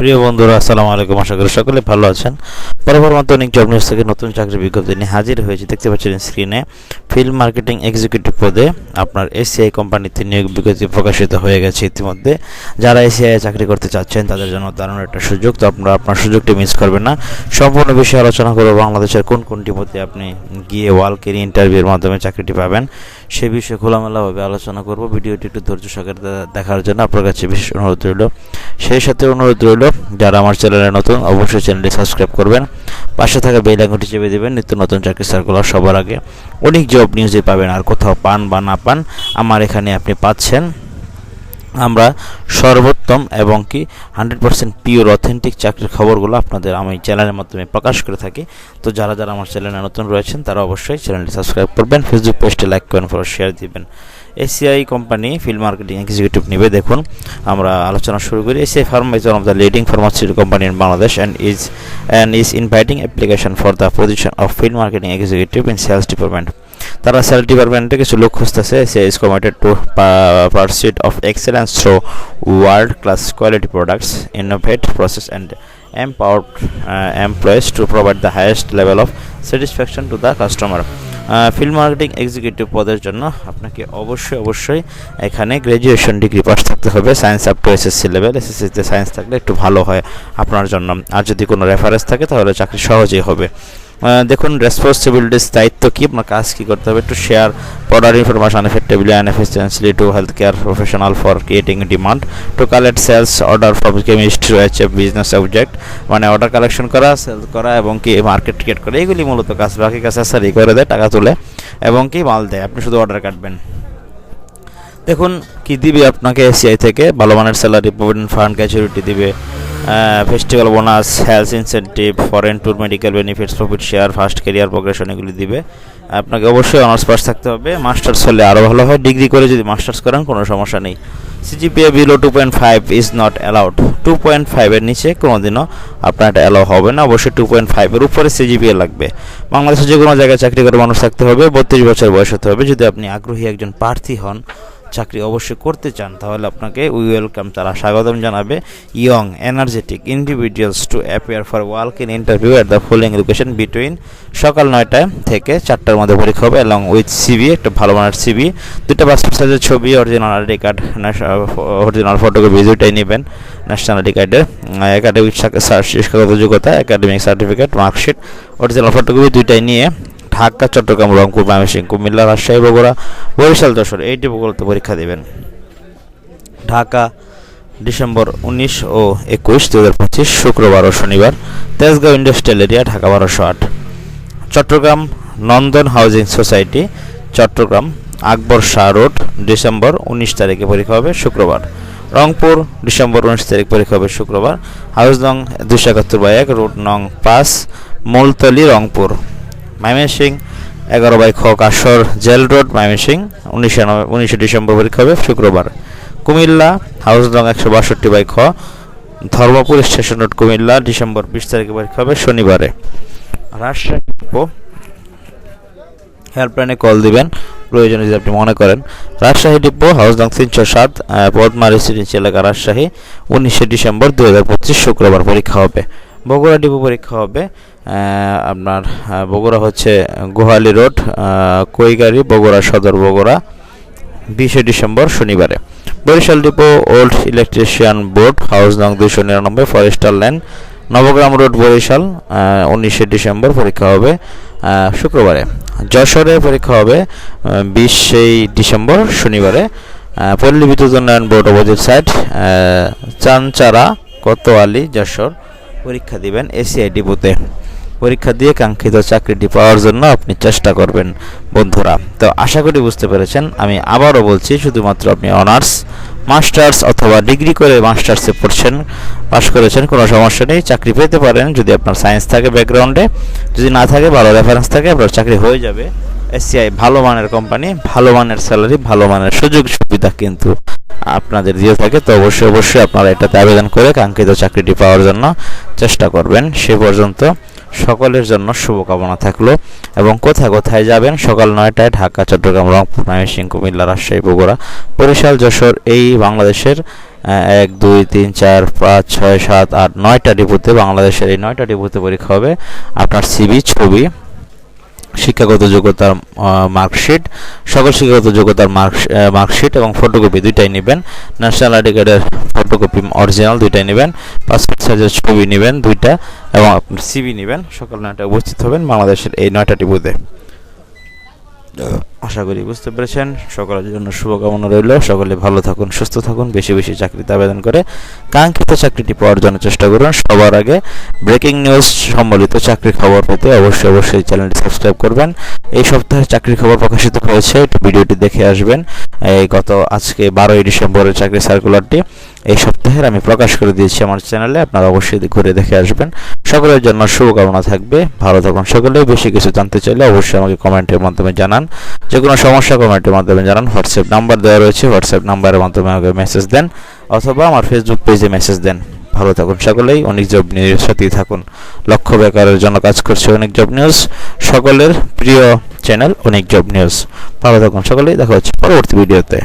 প্রিয় বন্ধুরা, আসসালামু আলাইকুম। আশা করি সকলে ভালো আছেন। পরপর মতো অনেক জব নিউজ থেকে নতুন চাকরির বিজ্ঞপ্তি নিয়ে হাজির হয়েছে। দেখতে পাচ্ছেন স্ক্রিনে ফিল্ড মার্কেটিং এক্সিকিউটিভ পদে আপনার এসিআই কোম্পানিতে নিয়োগ বিজ্ঞপ্তি প্রকাশিত হয়ে গেছে ইতিমধ্যে। যারা এসিআই চাকরি করতে চাচ্ছেন, তাদের জন্য দারুণ একটা সুযোগ। তো আপনারা আপনার সুযোগটি মিস করবেন না। সম্পূর্ণ বিষয়ে আলোচনা করব বাংলাদেশের কোন কোনটি মধ্যে আপনি গিয়ে ওয়ালকেরি ইন্টারভিউর মাধ্যমে চাকরিটি পাবেন। সে বিষয়ে খোলামেলাভাবে আলোচনা করব। ভিডিওটি একটু ধৈর্য সহকারে দেখার জন্য আপনার কাছে বিশেষ অনুরোধ রইল। সেই সাথে অনুরোধ রইল, যারা আমার চ্যানেলে নতুন, অবশ্যই চ্যানেলটি সাবস্ক্রাইব করবেন। পাশে থাকা বেল আইকনটি চেপে দেবেন। নিত্য নতুন চাকরি সার্কুলার সবার আগে। অনেক জব নিউজে পাবেন, আর কোথাও পান বা না পান, আমার এখানে আপনি পাচ্ছেন। আমরা সর্বোত্তম এবং কি হান্ড্রেড পার্সেন্ট পিওর অথেন্টিক চাকরির খবরগুলো আপনাদের আমি চ্যানেলের মাধ্যমে প্রকাশ করে থাকি। তো যারা যারা আমার চ্যানেলে নতুন রয়েছেন, তারা অবশ্যই চ্যানেলটি সাবস্ক্রাইব করবেন ফেসবুক পেজটি লাইক করেন ফলো শেয়ার দিবেন। ACI company field marketing executive নেবে, দেখুন। আমরা আলোচনা শুরু করি। ACI firm is one of the leading pharmaceutical company in Bangladesh and is and is inviting application for the position of field marketing executive in sales department তারা sale ডিপার্টমেন্টে কিছু লোক খুঁজতেছে, সে is committed to pursuit of excellence through world class quality products innovate process and empowered employees to provide the highest level of satisfaction to the customer. Field marketing executive পদের জন্য আপনাকে অবশ্যই অবশ্যই এখানে গ্র্যাজুয়েশন ডিগ্রি পাস থাকতে হবে। Science up to SSC level এসএসসিতে science থাকলে একটু ভালো হয় আপনার জন্য। আর যদি কোনো রেফারেন্স থাকে তাহলে চাকরি সহজেই হবে। দেখুন রেসপন্সিবিলিটিস দায়িত্ব কি? আপনার কাজ কি করতে হবে? একটু share product information effectively and efficiently to health care professional for creating demand to collect sales order from chemistry রয়েছে বিজনেস অবজেক্ট মানে অর্ডার কালেকশন করা সেল করা এবং কি মার্কেট ক্রিয়েট করা, এগুলি মূলত কাজ। বাকি কাজ সারি করে দেয়, টাকা তুলে এবং কি মাল দেয়। আপনি শুধু অর্ডার কাটবেন। দেখুন, কি দিবে আপনাকে এসিআই থেকে? ভালো মানের স্যালারি প্রভিডেন্ট ফান্ড ক্যাচুরিটি দিবে festival bonus health incentive foreign tour medical benefits profit share first career progression এগুলি দিবে। আপনাকে অবশ্যই অনার্স পাস থাকতে হবে। মাস্টার্স হলে আরও ভালো হয়। ডিগ্রি করে যদি মাস্টার্স করেন, কোনো সমস্যা নেই। CGPA below two point five is not allowed two point ফাইভের নিচে কোনোদিনও আপনার এটা অ্যালাউ হবে না। অবশ্যই টু পয়েন্ট ফাইভের উপরে সিজিপিএ লাগবে। বাংলাদেশে যে কোনো জায়গায় চাকরি করে মানুষ থাকতে হবে। বত্রিশ বছর বয়স হতে হবে। যদি আপনি আগ্রহী একজন প্রার্থী হন চাকরি অবশ্যই করতে চান, তাহলে আপনাকে উই ওয়েলকাম তারা স্বাগতম জানাবে young energetic individuals to appear for work in interview at the following location between সকাল নয়টায় থেকে চারটার মধ্যে পরীক্ষা হবে এবং উইথ সিবি একটা ভালো মানের সিবি দুটো পাসপোর্ট সাইজের ছবি original ID card original photocopy দুইটাই নেবেন ন্যাশনাল আইডি কার্ডের একাডেমিক শিক্ষাগত যোগ্যতা academic certificate marksheet original photocopy দুইটাই নিয়ে ঢাকা, চট্টগ্রাম, রংপুর, ময়মনসিংহ, কুমিল্লা, রাজশাহী, বগুড়া, বরিশাল, যশোর এইটি বগুড়াতে পরীক্ষা দেবেন। ঢাকা, ডিসেম্বর উনিশ ও একুশ দু হাজার পঁচিশ, শুক্রবার ও শনিবার, তেজগাঁও ইন্ডাস্ট্রিয়াল এরিয়া, ঢাকা বারোশো আট। Chittagong Nandan housing society, Chittagong, Akbar Shah road, December উনিশ তারিখে পরীক্ষা হবে, শুক্রবার। রংপুর, ডিসেম্বর উনিশ তারিখ পরীক্ষা হবে, শুক্রবার। হাউস নং দুশো একাত্তর বাই এক রোড নং পাঁচ, মূলতলি, রংপুর। ময়মনসিং এগারো বাই খ কাশর জেল রোড ময়মনসিং উনিশে উনিশে ডিসেম্বর পরীক্ষা হবে শুক্রবার। কুমিল্লা, হাউস নং একশো বাষট্টি বাই খ। Dharmapur station road, Comilla, December বিশ তারিখে পরীক্ষা হবে শনিবারে। রাজশাহী হেল্পলাইনে কল দিবেন। প্রয়োজনে যদি আপনি মনে করেন। রাজশাহী ডিপো, হাউস নং তিনশো সাত পদ্মা রেসিডেন্সি এলাকা রাজশাহী, উনিশে ডিসেম্বর দু শুক্রবার পরীক্ষা হবে। বগুড়া ডিপো পরীক্ষা হবে। আপনার বগুড়া হচ্ছে গোহালি রোড কৈগাড়ি, বগুড়া সদর বগুড়া, বিশে ডিসেম্বর শনিবারে। Barishal depot old electrician board, house নং দুশো নিরানব্বই, forester land Nabagram road, Barishal উনিশে ডিসেম্বর পরীক্ষা হবে শুক্রবারে। যশোরে পরীক্ষা হবে বিশে ডিসেম্বর শনিবারে। পল্লী বিদ্যুৎ উন্নয়ন board opposite side Chanchara, Kotwali, Jessore পরীক্ষা দিবেন এসিআই ডিপোতে। পরীক্ষা দিয়ে কাঙ্ক্ষিত চাকরিটি পাওয়ার জন্য আপনি চেষ্টা করবেন, বন্ধুরা। তো আশা করি বুঝতে পেরেছেন, আমি আবারও বলছি, শুধুমাত্র আপনি অনার্স, মাস্টার্স অথবা ডিগ্রি করে মাস্টার্সে পড়ছেন, পাশ করেছেন, কোনো সমস্যা নেই, চাকরি পেতে পারেন, যদি আপনার সায়েন্স থাকে ব্যাকগ্রাউন্ডে, যদি না থাকে, ভালো রেফারেন্স থাকে, আপনার চাকরি হয়ে যাবে। এসিআই ভালো মানের কোম্পানি ভালো মানের স্যালারি ভালো মানের সুযোগ সুবিধা কিন্তু আপনাদের দিয়ে থাকে, তো অবশ্যই অবশ্যই আপনারা এটাতে আবেদন করে কাঙ্ক্ষিত চাকরিটি পাওয়ার জন্য চেষ্টা করবেন। সে পর্যন্ত সকলের জন্য শুভকামনা থাকল। এবং কোথায় কোথায় যাবেন? সকাল নয়টায় ঢাকা, চট্টগ্রাম, রংপুর, ময়মনসিংহ, কুমিল্লা, রাজশাহী, বগুড়া, বরিশাল, যশোর, এই বাংলাদেশের এক, দুই, তিন, চার, পাঁচ, ছয়, সাত, আট, নয়টা ডিপুতে, বাংলাদেশের এই নয়টা ডিপুতে পরীক্ষা হবে। আপনার সিবি ছবি শিক্ষাগত যোগ্যতার মার্কশিট সকল শিক্ষাগত যোগ্যতার মার্কশিট এবং ফটোকপি দুইটাই নেবেন। ন্যাশনাল আইডি কার্ডের ফটোকপি অরিজিনাল দুইটাই নেবেন। পাসপোর্ট সাইজের ছবি নেবেন দুইটা এবং সিবি নেবেন। সকাল নয়টায় উপস্থিত হবেন বাংলাদেশের এই নয়টা টিপুতে আশা করি বুঝতে পেরেছেন। সকলের জন্য শুভকামনা রইল। সকলে ভালো থাকুন, সুস্থ থাকুন, বেশি বেশি চাকরিতে আবেদন করে কাঙ্ক্ষিত চাকরিটি পাওয়ার জন্য চেষ্টা করুন। সবার আগে ব্রেকিং নিউজ সম্বলিত চাকরি খবর পেতে অবশ্যই অবশ্যই চ্যানেলটি সাবস্ক্রাইব করবেন। এই সপ্তাহে চাকরির খবর প্রকাশিত হয়েছে, একটু ভিডিওটি দেখে আসবেন। এই গত আজকে বারোই ডিসেম্বরের চাকরি সার্কুলারটি এই সপ্তাহের আমি প্রকাশ করে দিয়েছি আমার চ্যানেলে, আপনারা অবশ্যই ঘুরে দেখে আসবেন। সকলের জন্য শুভকামনা থাকবে। ভালো থাকুন সকলে। বেশি কিছু জানতে চাইলে অবশ্যই আমাকে কমেন্টের মাধ্যমে জানান। যে কোনো সমস্যা কমেন্টের মাধ্যমে জানান। হোয়াটসঅ্যাপ নাম্বার দেওয়া রয়েছে। হোয়াটসঅ্যাপ নাম্বারের মাধ্যমে আমাকে মেসেজ দেন অথবা আমার ফেসবুক পেজে মেসেজ দেন। ভালো থাকুন সকলেই। অনেক জব নিউজের সাথেই থাকুন। লক্ষ্য বেকারের জন্য কাজ করছে অনেক জব নিউজ সকলের প্রিয় চ্যানেল অনেক জব নিউজ ভালো থাকুন সকলেই। দেখা হচ্ছে পরবর্তী ভিডিওতে